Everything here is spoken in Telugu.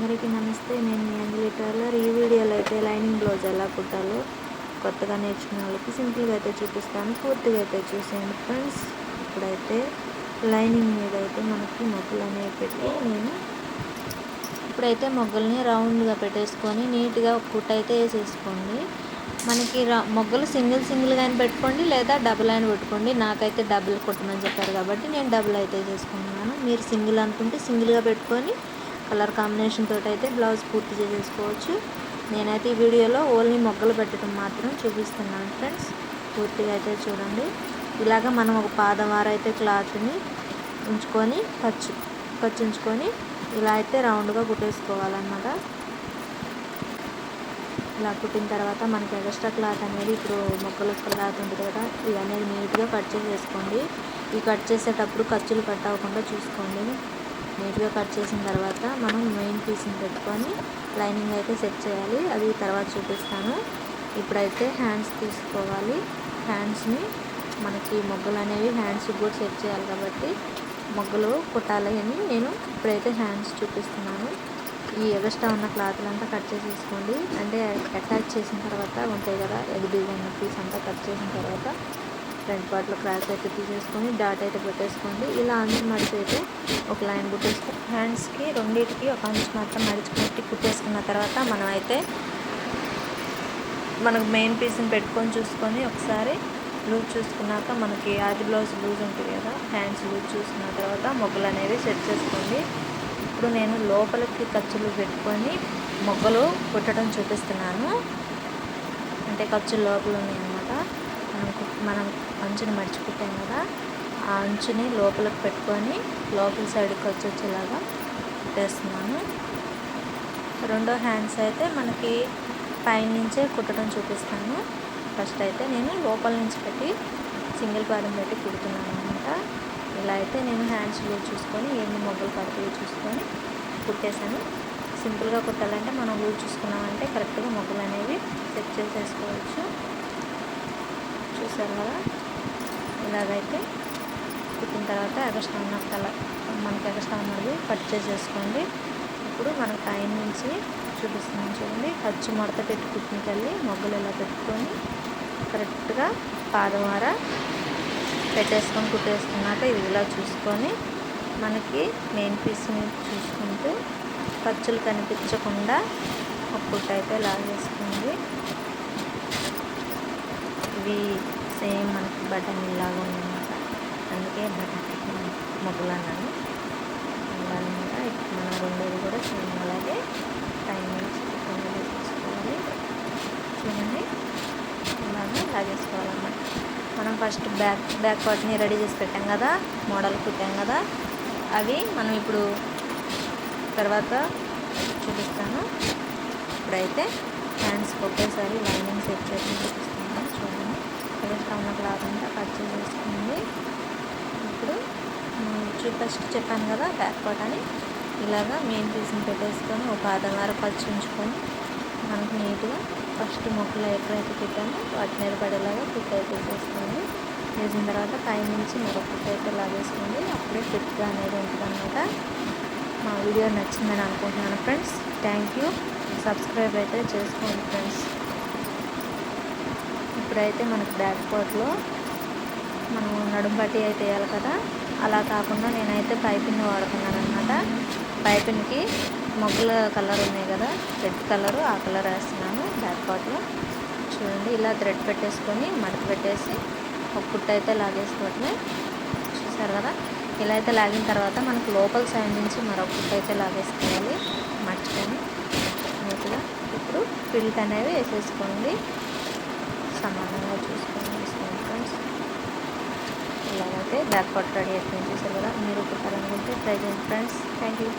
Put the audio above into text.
అందరికీ నమస్తే. నేను మీ అంజలి టైలర్ ఈ వీడియోలో అయితే లైనింగ్ బ్లౌజ్ ఎలా కుట్టాలో కొత్తగా నేర్చుకున్న వాళ్ళకి సింపుల్గా అయితే చూపిస్తాను. పూర్తిగా అయితే చూసేయండి ఫ్రెండ్స్. ఇప్పుడైతే లైనింగ్ మీద అయితే మనకి మొగ్గలు అనేవి పెట్టి నేను ఇప్పుడైతే మొగ్గల్ని రౌండ్గా పెట్టేసుకొని నీట్గా ఒక కుట్ట అయితే వేసేసుకోండి. మనకి మొగ్గలు సింగిల్ సింగిల్గా కానీ పెట్టుకోండి లేదా డబుల్ అయిన పెట్టుకోండి. నాకైతే డబుల్ కుట్టమని చెప్పారు కాబట్టి నేను డబుల్ అయితే చేసుకుంటున్నాను మీరు సింగిల్ అనుకుంటే సింగిల్గా పెట్టుకొని కలర్ కాంబినేషన్ తోటి అయితే బ్లౌజ్ పూర్తి చేసేసుకోవచ్చు. నేనైతే ఈ వీడియోలో ఓన్లీ మొగ్గలు పెట్టడం మాత్రం చూపిస్తున్నాను ఫ్రెండ్స్. పూర్తిగా అయితే చూడండి. ఇలాగ మనం ఒక పాదం అయితే క్లాత్ని ఉంచుకొని ఖర్చు ఖర్చు ఉంచుకొని ఇలా అయితే రౌండ్గా కుట్టేసుకోవాలన్నమాట. ఇలా కుట్టిన తర్వాత మనకి ఎక్స్ట్రా క్లాత్ అనేది ఇప్పుడు మొక్కలు క్లాత్ ఉంటుంది కదా ఇది అనేది నీట్గా కట్ చేసేసుకోండి. ఈ కట్ చేసేటప్పుడు ఖర్చులు కట్ అవ్వకుండా చూసుకోండి. నీట్గా కట్ చేసిన తర్వాత మనం మెయిన్ పీస్ని పెట్టుకొని లైనింగ్ అయితే సెట్ చేయాలి. అది తర్వాత చూపిస్తాను. ఇప్పుడైతే హ్యాండ్స్ తీసుకోవాలి. హ్యాండ్స్ని మనకి మొగ్గలు అనేవి హ్యాండ్స్ కూడా సెట్ చేయాలి కాబట్టి మొగ్గలు కుట్టాలి అని నేను ఇప్పుడైతే హ్యాండ్స్ చూపిస్తున్నాను. ఈ ఎగస్ట్రా ఉన్న క్లాత్లంతా కట్ చేసేసుకోండి. అంటే అటాచ్ చేసిన తర్వాత ఉంటాయి కదా ఎగ్ ఉన్న పీస్ అంతా కట్ చేసిన తర్వాత ఫ్రంట్ పార్ట్లో క్రాస్ అయితే తీసేసుకొని డాట్ అయితే పెట్టేసుకోండి. ఇలా అంచు మడిచి అయితే ఒక లైన్ కుట్టేసుకొని హ్యాండ్స్కి రెండింటికి ఒక అంచు మాత్రం మడిచి పెట్టి కుట్టేసుకున్న తర్వాత మనం అయితే మనకు మెయిన్ పీస్ని పెట్టుకొని చూసుకొని ఒకసారి లూజ్ చూసుకున్నాక మనకి ఆది బ్లౌజ్ లూజ్ ఉంటుంది కదా హ్యాండ్స్ లూజ్ చూసుకున్న తర్వాత మొగ్గలు అనేవి సెట్ చేసుకోండి. ఇప్పుడు నేను లోపలికి ఖర్చులు పెట్టుకొని మొగ్గలు కుట్టడం చూపిస్తున్నాను. అంటే ఖర్చులు లోపల ఉన్నాయి మనం అంచుని మర్చిపోతాం కదా ఆ అంచుని లోపలికి పెట్టుకొని లోపల సైడ్కి వచ్చి వచ్చేలాగా పెట్టేస్తున్నాను. రెండో హ్యాండ్స్ అయితే మనకి పైనుంచే కుట్టడం చూపిస్తాను. ఫస్ట్ అయితే నేను లోపల నుంచి పెట్టి సింగిల్ పాదం పెట్టి కుడుతున్నాను అనమాట ఇలా అయితే నేను హ్యాండ్స్ లూజ్ చూసుకొని ఎన్ని మొగ్గలు పడతాయో చూసుకొని కుట్టేశాను. సింపుల్గా కుట్టాలంటే మనం లూజ్ చూసుకున్నామంటే కరెక్ట్గా మొగ్గలు అనేవి సెట్ చేసేసుకోవచ్చు. చూసారు కదా? ఇలాగైతే కుట్టిన తర్వాత ఎగస్ట్రా ఉన్న కలర్ మనకి ఎగస్ట్రా ఉన్నది పర్చేజ్ చేసుకోండి. ఇప్పుడు మన పైన నుంచి చూపిస్తున్నాను చూడండి. ఖర్చు మడత పెట్టి కుట్టినకెళ్ళి మొగ్గలు ఇలా పెట్టుకొని కరెక్ట్గా పాదవార పెట్టేసుకొని కుట్టేసుకున్నాక ఇది ఇలా చూసుకొని మనకి మెయిన్ పీస్ని చూసుకుంటూ ఖర్చులు కనిపించకుండా ఒక కుట్ట అయితే లాగేసుకుంది ఇవి సేమ్ మనకి బటన్ ఇలాగా ఉందన్నమాట. అందుకే బటన్ మొగ్గులు అన్నాను అలాగా మనం రెండోది కూడా సేమ్ అలాగే టైం నుంచి తీసుకోవాలి. చూడండి. ఇలాగే లాగేసుకోవాలన్నమాట మనం ఫస్ట్ బ్యాక్ బ్యాక్ పార్ట్ని రెడీ చేసి పెట్టాం కదా మోడల్ కుట్టాం కదా అవి మనం ఇప్పుడు తర్వాత చూపిస్తాను. ఇప్పుడైతే హ్యాండ్స్కి ఒకేసారి లైనింగ్ సెట్ చేసి చూపిస్తాను చూడండి ఎక్స్ట్రా ఉన్న క్లాత్ అంతా కట్ చేసేసుకుంది ఇప్పుడు ఫస్ట్ చెప్పాను కదా బ్యాక్ పార్ట్ అని. ఇలాగా మెయిన్ పీస్ని పెట్టేసుకొని ఒక ఆధార ఖర్చు ఉంచుకొని మనకు నీట్గా ఫస్ట్ మొక్కలు ఎక్కడైతే పెట్టామో వాటి మీద పడేలాగా ఫిట్ అయితే చేసుకోండి వేసిన తర్వాత పై నుంచి మరొక కుట్ అయితే లాగేసుకోండి. అప్పుడే ఫిట్గా అనేది ఉంటుంది అనమాట మా వీడియో నచ్చిందని అనుకుంటున్నాను ఫ్రెండ్స్. Thank you. సబ్స్క్రైబ్ అయితే చేసుకోండి ఫ్రెండ్స్. ఇప్పుడైతే మనకు బ్యాక్ పార్ట్లో మనం నడుం పట్టి అయితే వేయాలి కదా. అలా కాకుండా నేనైతే పైపింగ్ వాడుతున్నాను అనమాట పైపింగ్కి మొగ్గుల కలర్ ఉన్నాయి కదా. రెడ్ కలర్ ఆ కలర్ వేస్తున్నాను బ్యాక్ పార్ట్లో చూడండి ఇలా థ్రెడ్ పెట్టేసుకొని మడత పెట్టేసి ఒక పుట్ట అయితే లాగేసుకోవట్లే చూసారు కదా? ఇలా అయితే లాగిన తర్వాత మనకు లోపల సైడ్ నుంచి మరొక పుట్ట అయితే లాగేసుకోవాలి. మర్చిపోయి నీట్గా ఇప్పుడు పిల్ట్ అనేవి వేసేసుకోండి సమానంగా చూసుకొని వేసుకోండి ఫ్రెండ్స్ ఇలాగైతే బ్యాక్ పార్ట్ రెడీ అయిపోయింది చూసారు కదా? మీరు కుట్టాలనుకుంటే ట్రై చేయండి. Friends thank you